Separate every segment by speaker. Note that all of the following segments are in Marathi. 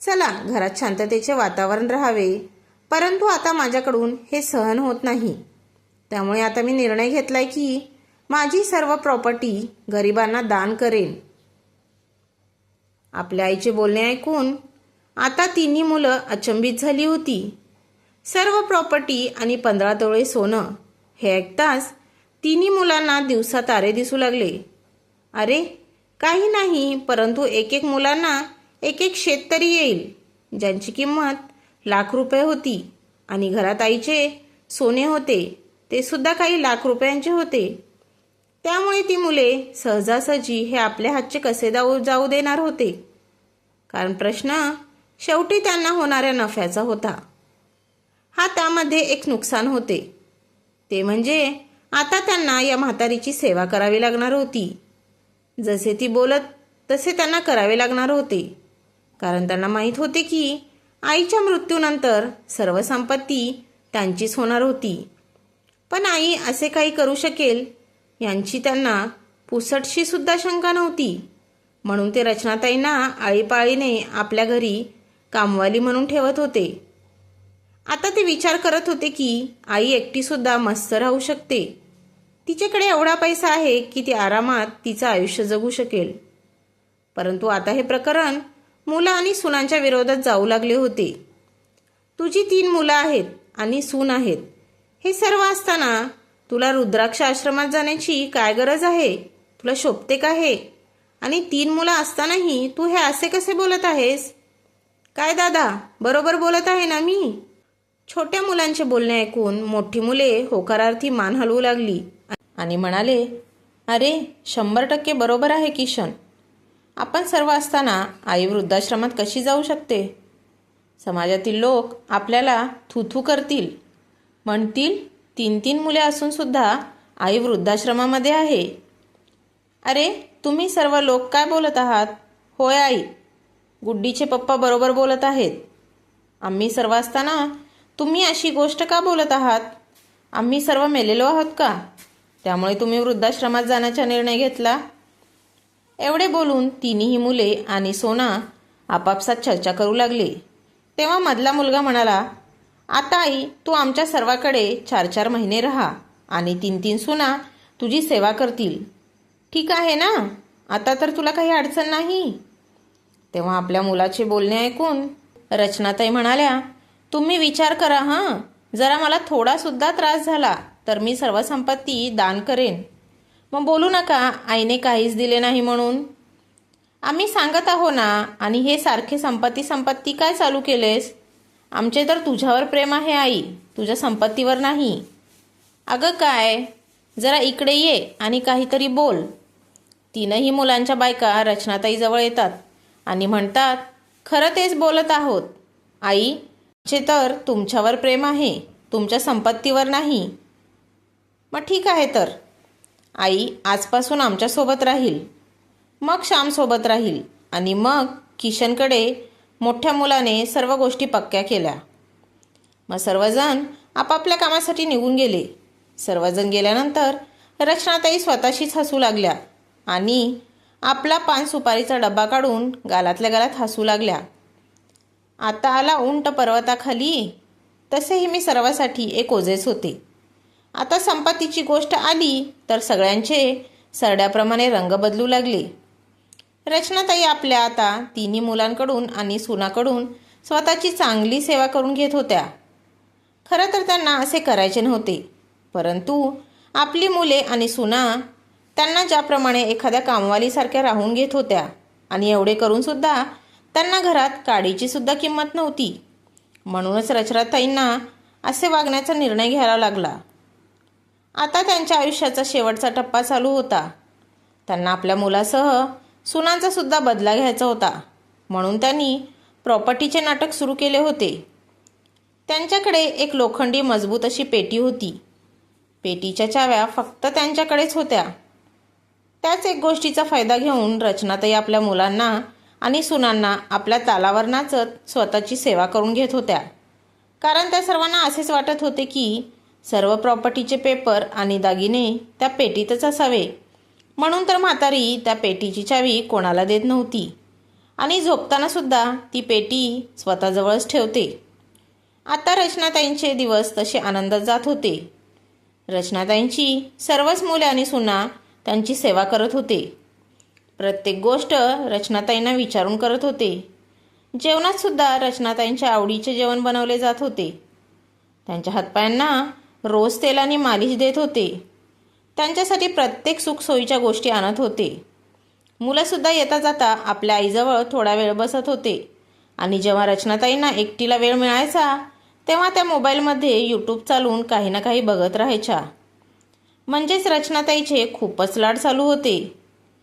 Speaker 1: चला घरात शांततेचे वातावरण राहावे. परंतु आता माझ्याकडून हे सहन होत नाही. त्यामुळे आता मी निर्णय घेतलाय की माझी सर्व प्रॉपर्टी गरिबांना दान करेन. आपल्या आईचे बोलणे ऐकून आता तिन्ही मुलं अचंबित झाली होती. सर्व प्रॉपर्टी आणि पंधरा तोळे सोनं हे ऐकताच तिन्ही मुलांना दिवसा तारे दिसू लागले. अरे काही नाही परंतु एक एक मुलांना एक एक शेतकरी येईल ज्यांची किंमत लाख रुपये होती आणि घरात आईचे सोने होते ते सुद्धा काही लाख रुपयांचे होते. त्यामुळे ती मुले सहजासहजी हे आपल्या हातचे कसे जाऊ जाऊ देणार होते? कारण प्रश्न शेवटी त्यांना होणाऱ्या नफ्याचा होता. हा त्यामध्ये एक नुकसान होते. ते म्हणजे आता त्यांना या म्हातारीची सेवा करावी लागणार होती. जसे ती बोलत तसे त्यांना करावे लागणार होते. कारण त्यांना माहीत होते की आईच्या मृत्यूनंतर सर्व संपत्ती त्यांचीच होणार होती. पण आई असे काही करू शकेल यांची त्यांना पुसटशी सुद्धा शंका नव्हती. म्हणून ते रचनाताईंना आळीपाळीने आपल्या घरी कामवाली म्हणून ठेवत होते. आता ते विचार करत होते की आई एकटीसुद्धा मस्त राहू शकते. तिच्याकडे एवढा पैसा आहे की ती आरामात तिचं आयुष्य जगू शकेल. परंतु आता हे प्रकरण मुलं आणि सुनांच्या विरोधात जाऊ लागले होते. तुझी तीन मुलं आहेत आणि सून आहेत. हे सर्व असताना तुला रुद्राक्ष आश्रमात जाण्याची काय गरज आहे? तुला शोभते का हे? आणि तीन मुलं असतानाही तू हे असे कसे बोलत आहेस? काय दादा बरोबर बोलत आहे ना मी? छोट्या मुलांचे बोलणे ऐकून मोठी मुले होकारार्थी मान हलवू लागली. आणि म्हणाले अरे शंभर टक्के बरोबर आहे किशन. आपण सर्व असताना आई वृद्धाश्रमात कशी जाऊ शकते? समाजातील लोक आपल्याला थुथू करतील. म्हणतील तीन तीन मुले असूनसुद्धा आई वृद्धाश्रमामध्ये आहे. अरे तुम्ही सर्व लोक काय बोलत आहात? होय आई गुड्डीचे पप्पा बरोबर बोलत आहेत. आम्ही सर्व असताना तुम्ही अशी गोष्ट का बोलत आहात? आम्ही सर्व मेलेलो आहोत का? त्यामुळे तुम्ही वृद्धाश्रमात जाण्याचा निर्णय घेतला. एवढे बोलून तिन्ही मुले आणि सोना आपापसात चर्चा करू लागले. तेव्हा मधला मुलगा म्हणाला आता आई तू आमच्या सर्वाकडे चार चार महिने राहा आणि तीन तीन सुना तुझी सेवा करतील. ठीक आहे ना? आता तर तुला काही अडचण नाही? तेव्हा आपल्या मुलाचे बोलणे ऐकून रचनाताई म्हणाल्या तुम्ही विचार करा हां. जरा मला थोडासुद्धा त्रास झाला तर मी सर्व संपत्ती दान करेन. मग बोलू नका आईने काहीच दिले नाही म्हणून. आम्ही सांगत आहो ना आणि हे सारखे संपत्ती संपत्ती काय चालू केलेस? आमचे तर तुझ्यावर प्रेम आहे आई. तुझ्या संपत्तीवर नाही. अगं काय? जरा इकडे ये आणि काहीतरी बोल. तीनही मुलांच्या बायका रचनाताईजवळ येतात आणि म्हणतात खरं तेच बोलत आहोत. आई चे तर तुमच्यावर प्रेम आहे. तुमच्या संपत्तीवर नाही. मग ठीक आहे तर. आई आजपासून आमच्यासोबत राहील. मग श्यामसोबत राहील आणि मग किशनकडे मोठ्या मुलाने सर्व गोष्टी पक्क्या केल्या. मग सर्वजण आपापल्या कामासाठी निघून गेले. सर्वजण गेल्यानंतर रचनाताई स्वतःशीच हसू लागल्या आणि आपला पान सुपारीचा डब्बा काढून गालातल्या गालात हसू लागल्या. आता आला उंट पर्वताखाली. तसेही मी सर्वासाठी एक ओझेच होते. आता संपत्तीची गोष्ट आली तर सगळ्यांचे सरड्याप्रमाणे रंग बदलू लागले. रचनाताई आपल्या आता तिन्ही मुलांकडून आणि सुनाकडून स्वतःची चांगली सेवा करून घेत होत्या. खरं तर त्यांना असे करायचे नव्हते परंतु आपली मुले आणि सुना त्यांना ज्याप्रमाणे एखाद्या कामवालीसारख्या राहून घेत होत्या आणि एवढे करूनसुद्धा त्यांना घरात काडीची सुद्धा किंमत नव्हती. म्हणूनच रचनाताईंना असे वागण्याचा निर्णय घ्यायला लागला. आता त्यांच्या आयुष्याचा शेवटचा टप्पा चालू होता. त्यांना आपल्या मुलासह सुनांचा सुद्धा बदला घ्यायचा होता. म्हणून त्यांनी प्रॉपर्टीचे नाटक सुरू केले होते. त्यांच्याकडे एक लोखंडी मजबूत अशी पेटी होती. पेटीच्या चाव्या फक्त त्यांच्याकडेच होत्या. त्याच एक गोष्टीचा फायदा घेऊन रचनाताई आपल्या मुलांना आणि सुनांना आपल्या तालावर नाचत स्वतःची सेवा करून घेत होत्या. कारण त्या सर्वांना असेच वाटत होते की सर्व प्रॉपर्टीचे पेपर आणि दागिने त्या पेटीतच असावे. म्हणून तर म्हातारी त्या पेटीची चावी कोणाला देत नव्हती. आणि झोपताना सुद्धा ती पेटी स्वतःजवळच ठेवते. आता रचनाताईंचे दिवस तसे आनंदात जात होते. रचनाताईंची सर्वच मुले आणि सुना त्यांची सेवा करत होते. प्रत्येक गोष्ट रचनाताईंना विचारून करत होते. जेवणात सुद्धा रचनाताईंच्या आवडीचे जेवण बनवले जात होते. त्यांच्या हातपायांना रोज तेलाने मालिश देत होते. त्यांच्यासाठी प्रत्येक सुखसोयीच्या गोष्टी आणत होते. मुलंसुद्धा येता जाता आपल्या आईजवळ थोडा वेळ बसत होते. आणि जेव्हा रचनाताईंना एकटीला वेळ मिळायचा तेव्हा त्या मोबाईलमध्ये यूट्यूब चालवून काही ना काही बघत राहायच्या. म्हणजेच रचनाताईचे खूपच लाड चालू होते.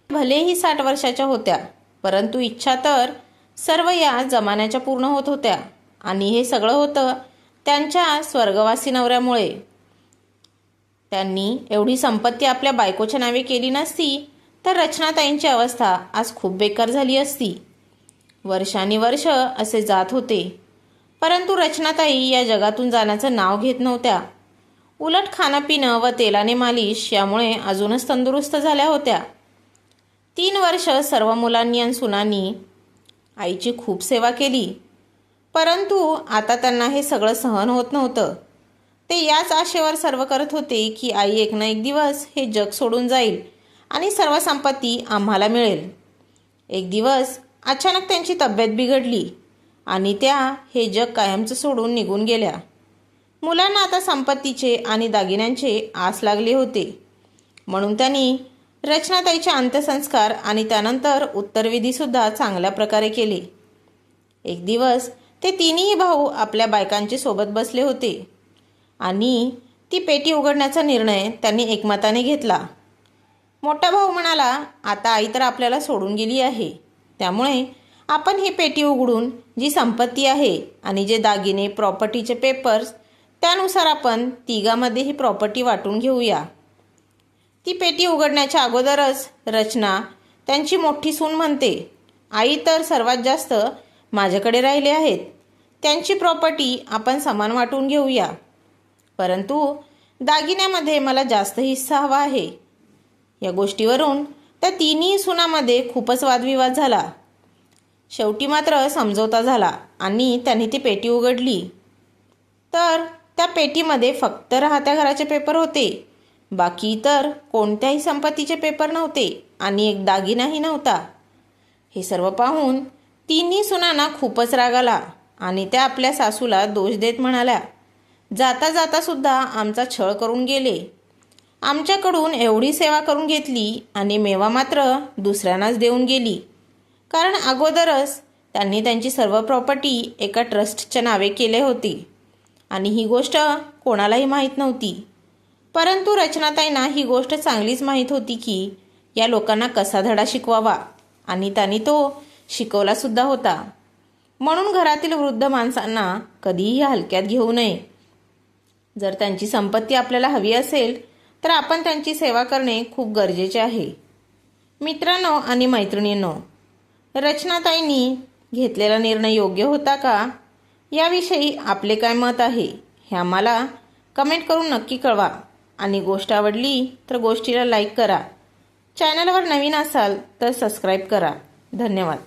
Speaker 1: भलेही साठ वर्षाच्या होत्या परंतु इच्छा तर सर्व या जमान्याच्या पूर्ण होत होत्या. आणि हे सगळं होतं त्यांच्या स्वर्गवासी नवऱ्यामुळे. त्यांनी एवढी संपत्ती आपल्या बायकोच्या नावे केली नसती तर रचनाताईंची अवस्था आज खूप बेकार झाली असती. वर्षानी वर्ष असे जात होते. परंतु रचनाताई या जगातून जाण्याचं नाव घेत नव्हत्या. उलट खाणं पिणं व तेलाने मालिश यामुळे अजूनच तंदुरुस्त झाल्या होत्या. तीन वर्ष सर्व मुलांनी आणि सुनांनी आईची खूप सेवा केली. परंतु आता त्यांना हे सगळं सहन होत नव्हतं. ते याच आशेवर सर्व करत होते की आई एक ना एक दिवस हे जग सोडून जाईल आणि सर्व संपत्ती आम्हाला मिळेल. एक दिवस अचानक त्यांची तब्येत बिघडली आणि त्या हे जग कायमचं सोडून निघून गेल्या. मुलांना आता संपत्तीचे आणि दागिन्यांचे आस लागले होते. म्हणून त्यांनी रचनाताईचे अंत्यसंस्कार आणि त्यानंतर उत्तरविधीसुद्धा चांगल्या प्रकारे केले. एक दिवस ते तिन्ही भाऊ आपल्या बायकांचे सोबत बसले होते. आणि ती पेटी उघडण्याचा निर्णय त्यांनी एकमताने घेतला. मोठा भाऊ म्हणाला आता आई तर आपल्याला सोडून गेली आहे. त्यामुळे आपण ही पेटी उघडून जी संपत्ती आहे आणि जे दागिने प्रॉपर्टीचे पेपर्स त्यानुसार आपण तिघामध्ये ही प्रॉपर्टी वाटून घेऊया. ती पेटी उघडण्याच्या अगोदरच रचना त्यांची मोठी सून म्हणते आई तर सर्वात जास्त माझ्याकडे राहिले आहेत. त्यांची प्रॉपर्टी आपण समान वाटून घेऊया. परंतु दागिन्यामध्ये मला जास्त हिस्सा हवा आहे. या गोष्टीवरून त्या तिन्ही सुनामध्ये खूपच वादविवाद झाला. शेवटी मात्र समजवता झाला आणि त्यांनी ती पेटी उघडली. तर त्या पेटीमध्ये फक्त राहत्या घराचे पेपर होते. बाकी इतर कोणत्याही संपत्तीचे पेपर नव्हते आणि एक दागिनाही नव्हता. हे सर्व पाहून तिन्ही सुनांना खूपच राग आला आणि त्या आपल्या सासूला दोष देत म्हणाल्या जाता जाता सुद्धा आमचा छळ करून गेले. आमच्याकडून एवढी सेवा करून घेतली आणि मेवा मात्र दुसऱ्यांनाच देऊन गेली. कारण अगोदरच त्यांनी त्यांची सर्व प्रॉपर्टी एका ट्रस्टच्या नावे केले होती. आणि ही गोष्ट कोणालाही माहीत नव्हती. परंतु रचनाताईंना ही गोष्ट चांगलीच माहीत होती की या लोकांना कसा धडा शिकवावा? आणि त्यांनी तो शिकवलासुद्धा होता. म्हणून घरातील वृद्ध माणसांना कधीही हलक्यात घेऊ नये. जर त्यांची संपत्ती आपल्याला हवी असेल तर आपण त्यांची सेवा करणे खूप गरजेचे आहे. मित्रांनो आणि मैत्रिणींनो रचनाताईंनी घेतलेला निर्णय योग्य होता का? याविषयी आपले काय मत आहे हे आम्हाला कमेंट करून नक्की कळवा. आणि गोष्ट आवडली तर गोष्टीला लाईक करा. चॅनलवर नवीन असाल तर सबस्क्राईब करा. धन्यवाद.